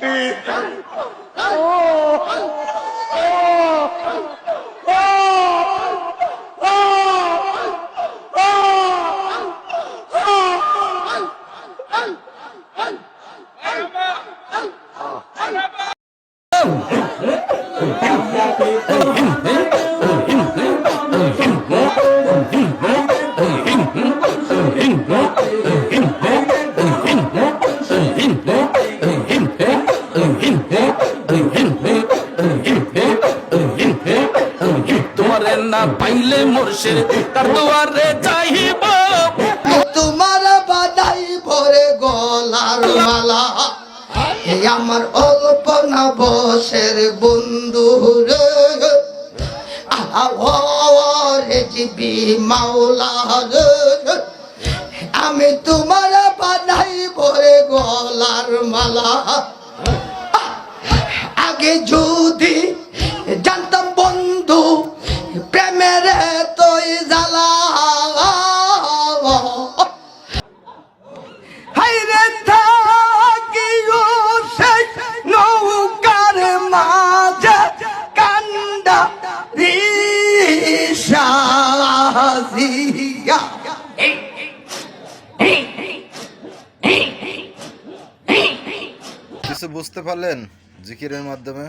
Hey! তোমারে না পাইলে মোরশের তার দুয়ারে চাহিব। তোমার বাদাই ভরে গলার মালা। আমার অল্প না বসের বন্ধু রে। জিবি মাওলা আমি তোমার বাদাই ভরে গলার মালা। আগে যদি জানতাম বন্ধু প্রেমের তুই জ্বালা। নৌকার বুঝতে পারলেন? জিকিরের মাধ্যমে